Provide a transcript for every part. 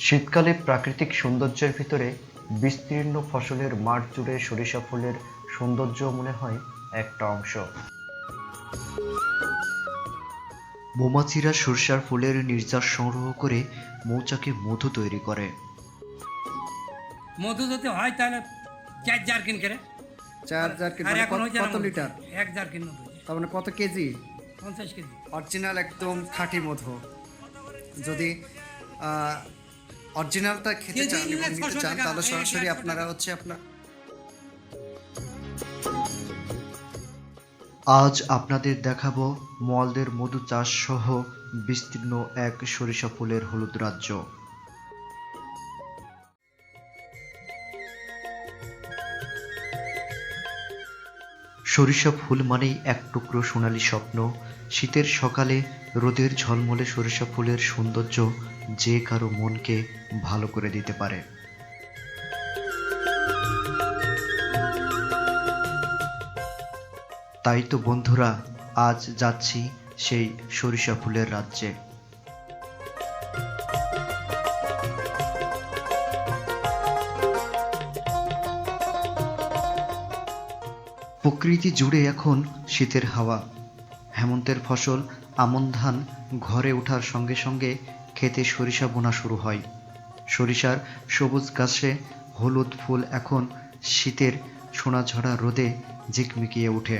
শীতকালে প্রাকৃতিক সৌন্দর্যের ভিতরে বিস্তীর্ণ ফসলের মাঠ জুড়ে সরিষা ফুলের সৌন্দর্য মনে হয় একটা অংশ। মৌমাছিরা সরিষার ফুলের নির্যাস সংগ্রহ করে মৌচাকে মধু তৈরি করে। মধু যদি হয় তাহলে চার জারকিন করে চার চার আর মানে এখন কত- হয়েছে কত লিটার? এক জারকিন মধু তার মানে কত কেজি? পঞ্চাশ কেজি। অরিজিনাল একদম খাঁটি মধু। যদি অরিজিনালটা খেতে চান এবং নিতে চান তাহলে সরাসরি আপনারা হচ্ছে আপনার আজ আপনাদের দেখাবো মলদের মধু চাষ সহ বিস্তীর্ণ এক সরিষা ফুলের হলুদ রাজ্য। সরিষা ফুল মানেই এক টুকরো সোনালী স্বপ্ন। শীতের সকালে রোদের ঝলমলে সরিষা ফুলের সৌন্দর্য যে কারও মনকে ভালো করে দিতে পারে। তাই তো বন্ধুরা, আজ যাচ্ছি সেই সরিষা ফুলের রাজ্যে। প্রকৃতি জুড়ে এখন শীতের হাওয়া। হেমন্তের ফসল আমন ধান ঘরে ওঠার সঙ্গে সঙ্গে খেতে সরিষা বোনা শুরু হয়। সরিষার সবুজ গাছে হলুদ ফুল এখন শীতের সোনাঝরা রোদে ঝিকমিকিয়ে ওঠে।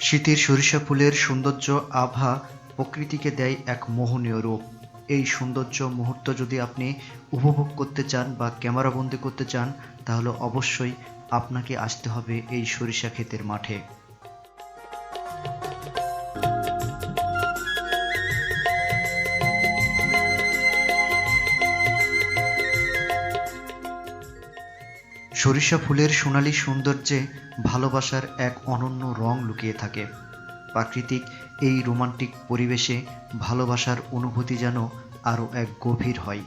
শীতের সরিষা ফুলের সৌন্দর্য আভা প্রকৃতিকে দেয় এক মোহনীয় রূপ। এই সৌন্দর্য মুহূর্ত যদি আপনি উপভোগ করতে চান বা ক্যামেরাবন্দি করতে চান, তাহলে অবশ্যই আপনাকে আসতে হবে এই সরিষা ক্ষেতের মাঠে। সরিষা ফুলের সোনালী সৌন্দর্যে ভালোবাসার এক অনন্য রং লুকিয়ে থাকে। প্রাকৃতিক এই রোমান্টিক পরিবেশে ভালোবাসার অনুভূতি যেন আরও এক গভীর হয়।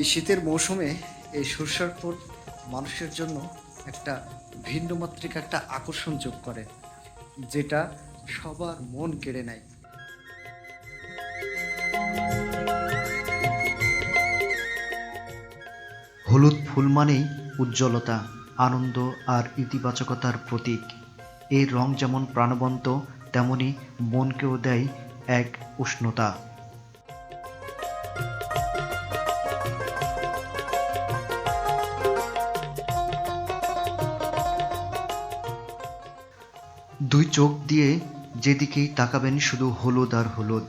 এই শীতের মৌসুমে এই সরষার ফুল মানুষের জন্য একটা ভিন্ন মাত্রিক একটা আকর্ষণ যোগ করে, যেটা সবার মন কেড়ে নেয়। হলুদ ফুল মানেই উজ্জ্বলতা, আনন্দ আর ইতিবাচকতার প্রতীক। এই রং যেমন প্রাণবন্ত, তেমনি মনকেও দেয় এক উষ্ণতা। দুই চোখ দিয়ে যেদিকেই তাকাবেন শুধু হলুদ আর হলুদ।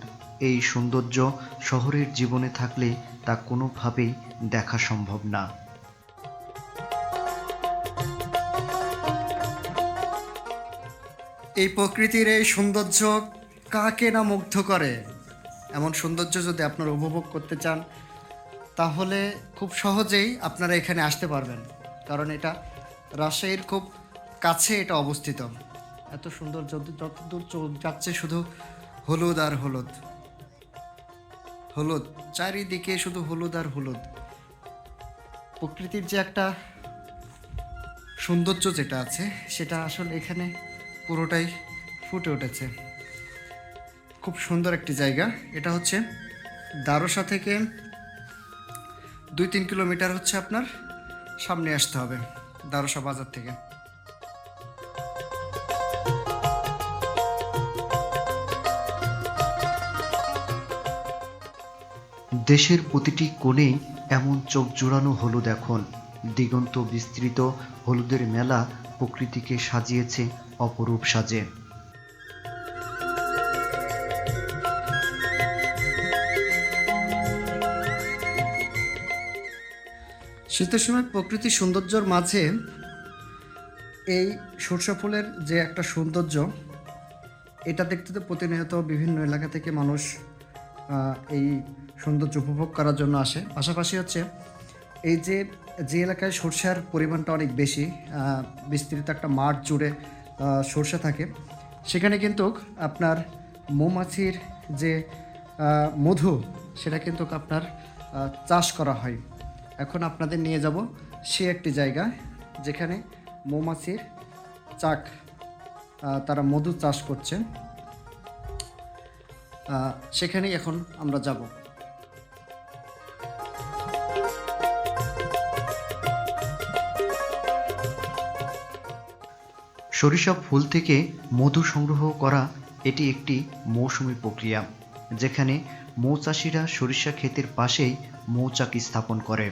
এই সৌন্দর্য শহরের জীবনে থাকলে তা কোনোভাবেই দেখা সম্ভব না। এই প্রকৃতির এই সৌন্দর্য কাকে না মুগ্ধ করে? এমন সৌন্দর্য যদি আপনারা উপভোগ করতে চান, তাহলে খুব সহজেই আপনারা এখানে আসতে পারবেন। কারণ এটা রাজশাহীর খুব কাছে এটা অবস্থিত। এত সুন্দর যত যতদূর যাচ্ছে শুধু হলুদ আর হলুদ। হলুদ, চারিদিকে শুধু হলুদ আর হলুদ। প্রকৃতির যে একটা সৌন্দর্য যেটা আছে, সেটা আসলে এখানে পুরোটাই ফুটে উঠেছে। খুব সুন্দর একটি জায়গা। এটা হচ্ছে দারোসা থেকে দুই তিন কিলোমিটার হচ্ছে আপনার সামনে আসতে হবে, দারোসা বাজার থেকে। দেশের প্রতিটি কোণেই এমন চোখ জোড়ানো হলুদ এখন দিগন্ত বিস্তৃত হলুদের মেলা প্রকৃতিকে সাজিয়েছে অপরূপ সাজে। শীতের সময় প্রকৃতির সৌন্দর্যর মাঝে এই সরষা ফুলের যে একটা সৌন্দর্য, এটা দেখতে তো প্রতিনিয়ত বিভিন্ন এলাকা থেকে মানুষ এই সৌন্দর্য উপভোগ করার জন্য আসে। পাশাপাশি হচ্ছে এই যে যে এলাকায় সরষার পরিমাণটা অনেক বেশি বিস্তৃত একটা মাঠ জুড়ে সরষা থাকে, সেখানে কিন্তু আপনার মৌমাছির যে মধু, সেটা কিন্তু আপনার চাষ করা হয়। এখন আপনাদের নিয়ে যাব সে একটি জায়গা, যেখানে মৌমাছির চাক তারা মধু চাষ করছে। সেখানেই এখন আমরা যাব। সরিষা ফুল থেকে মধু সংগ্রহ করা এটি একটি মৌসুমী প্রক্রিয়া, যেখানে মৌচাষিরা সরিষা ক্ষেতের পাশেই মৌচাক স্থাপন করে।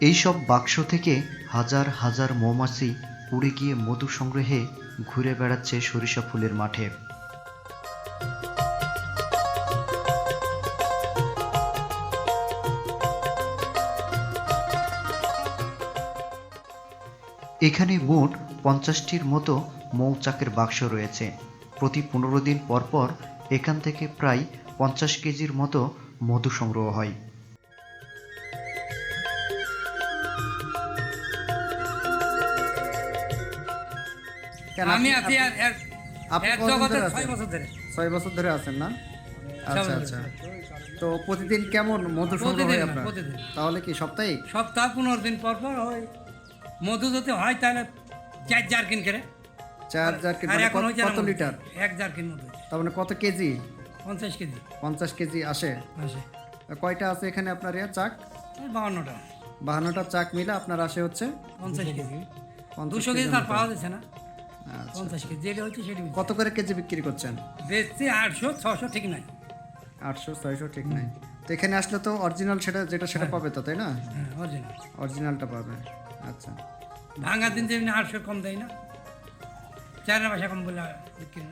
এইসব বাক্স থেকে হাজার হাজার মৌমাছি উড়ে গিয়ে মধু সংগ্রহে ঘুরে বেড়াচ্ছে সরিষা ফুলের মাঠে। এখানে মোট পঞ্চাশটির মতো মৌচাকের বাক্স রয়েছে। প্রতি পনেরো দিন পর পর এখান থেকে প্রায় পঞ্চাশ কেজির মতো মধু সংগ্রহ হয়। কেন আমি আপনি- আছি ছয় বছর ধরে। আছেন না? আচ্ছা আচ্ছা। তো প্রতিদিন কেমন মধু সংগ্রহ হয় আপনার? তাহলে কি সপ্তাহে সপ্তাহ পনেরো দিন পর পর হয়। মধু যদি হয় তাহলে চার জারকিন করে। চার জার আর মানে এখন কত- হয়েছে কত লিটার? এক জারকিন মধু। তার মানে কত কেজি? পঞ্চাশ কেজি। পঞ্চাশ কেজি আসে। আসে। কয়টা আছে এখানে আপনার ইয়া চাক? ওই বাউন্নটা বাহান্নটা চাক মিলে আপনার আসে হচ্ছে? পঞ্চাশ কেজি। দুশো কেজি তার পাওয়া যাচ্ছে না। আচ্ছা। পঞ্চাশ কেজি যেটা হচ্ছে সেটা কত করে কেজি বিক্রি করছেন? বেচছি আটশো ছশো ঠিক নাই। আটশো ছয়শো ঠিক নাই। তো এখানে আসলে তো অরিজিনাল সেটা যেটা সেটা পাবে তো তাই না? হ্যাঁ অরিজিনাল অরিজিনালটা পাবে। আচ্ছা। ভাঙা দিন যেমনি আটশো কম দেয় না। চার পয়সা কম বলে বিক্রি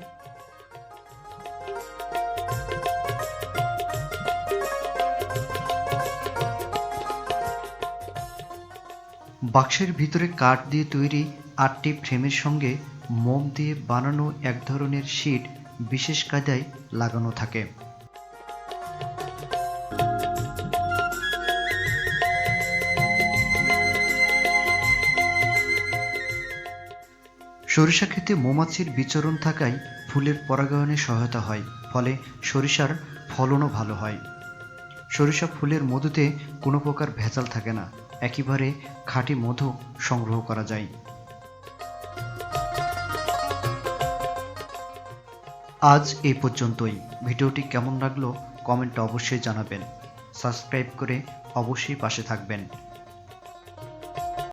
বাক্সের ভিতরে কাঠ দিয়ে তৈরি আটটি ফ্রেমের সঙ্গে মোম দিয়ে বানানো এক ধরনের শিট বিশেষ কায়দায় লাগানো থাকে। সরিষা ক্ষেতে মৌমাছির বিচরণ থাকায় ফুলের পরাগায়নে সহায়তা হয়, ফলে সরিষার ফলনও ভালো হয়। সরিষা ফুলের মধুতে কোনো প্রকার ভেজাল থাকে না, একেবারে খাঁটি মধু সংগ্রহ করা যায়। আজ এই পর্যন্তই। ভিডিওটি কেমন লাগল কমেন্টে অবশ্যই জানাবেন। সাবস্ক্রাইব করে অবশ্যই পাশে থাকবেন।